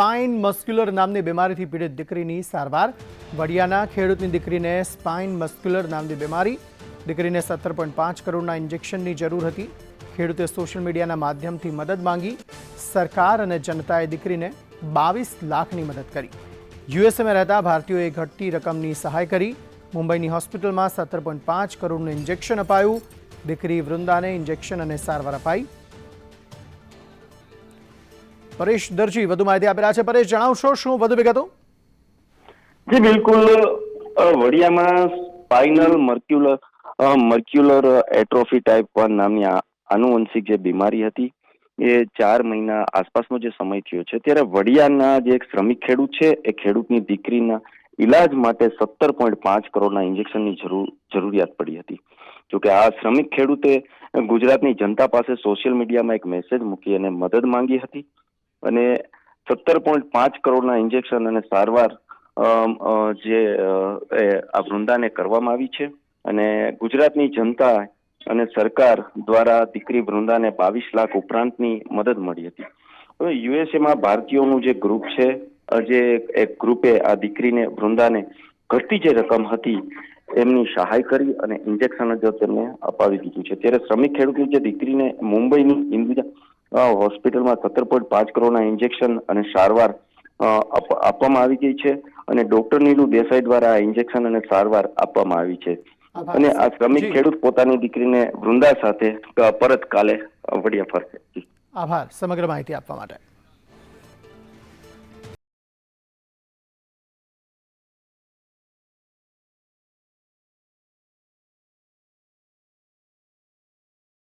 Spine muscular નામની બીમારીથી પીડિત દીકરીની સારવાર. વડિયાના ખેડૂતની દીકરીને સ્પાઇન મસ્ક્યુલર નામની બીમારી. દીકરીને સત્તર પોઈન્ટ પાંચ કરોડના ઇન્જેક્શનની જરૂર હતી. ખેડૂતે સોશિયલ મીડિયાના માધ્યમથી મદદ માંગી. સરકાર અને જનતાએ દીકરીને બાવીસ લાખની મદદ કરી. યુએસએમાં રહેતા ભારતીયોએ ઘટતી રકમની સહાય કરી. મુંબઈની હોસ્પિટલમાં સત્તર પોઈન્ટ પાંચ કરોડનું ઇન્જેક્શન અપાયું. દીકરી વૃંદાને ઇન્જેક્શન અને સારવાર અપાઈ. પરેશ દરજી, વધુ માહિતી આપી છે. પરેશ, જણાવશો શું વધુ વિગતો? જી, બિલકુલ. વડિયામાં spinal muscular muscular atrophy type one નામની આનુવંશિક જે બીમારી હતી, એ ચાર મહિના આસપાસનો જે સમય થયો છે. ત્યારે વડિયાના જે એક શ્રમિક ખેડૂત છે, એ ખેડૂતની દીકરીના ઈલાજ માટે સત્તર પોઈન્ટ પાંચ કરોડના ઇન્જેક્શનની જરૂર, જરૂરિયાત પડી હતી. જોકે આ શ્રમિક ખેડૂતે ગુજરાતની જનતા પાસે સોશિયલ મીડિયામાં એક મેસેજ મૂકી અને મદદ માંગી હતી. અને સત્તર પોઈન્ટ પાંચ કરોડના ઇન્જેક્શન અને સારવાર જે આ વૃંદાને કરવામાં આવી છે. અને ગુજરાતની જનતા અને સરકાર દ્વારા દીકરી વૃંદાને બાવીસ લાખ ઉપરાંતની મદદ મળી હતી. હવે યુએસએમાં ભારતીયોનું જે ગ્રુપ છે જે એક ગ્રુપે આ દીકરીને વૃંદાને ઘટતી જે રકમ હતી એમની સહાય કરી અને ઇન્જેક્શન જ તેમને અપાવી દીધું છે. ત્યારે શ્રમિક ખેડૂતની જે દીકરીને મુંબઈની અ, હોસ્પિટલમાં સત્તર પોઈન્ટ પાંચ કરોડના ઇન્જેક્શન અને સારવાર આપવામાં આવી ગઈ છે અને ડોક્ટર નીલુ દેસાઈ દ્વારા આ ઇન્જેક્શન અને સારવાર આપવામાં આવી છે. અને આ શ્રમિક ખેડૂત પોતાની દીકરીને વૃંદા સાથે પરત કાલે વડિયા ફરશે આભાર. સમગ્ર માહિતી આપવા માટે.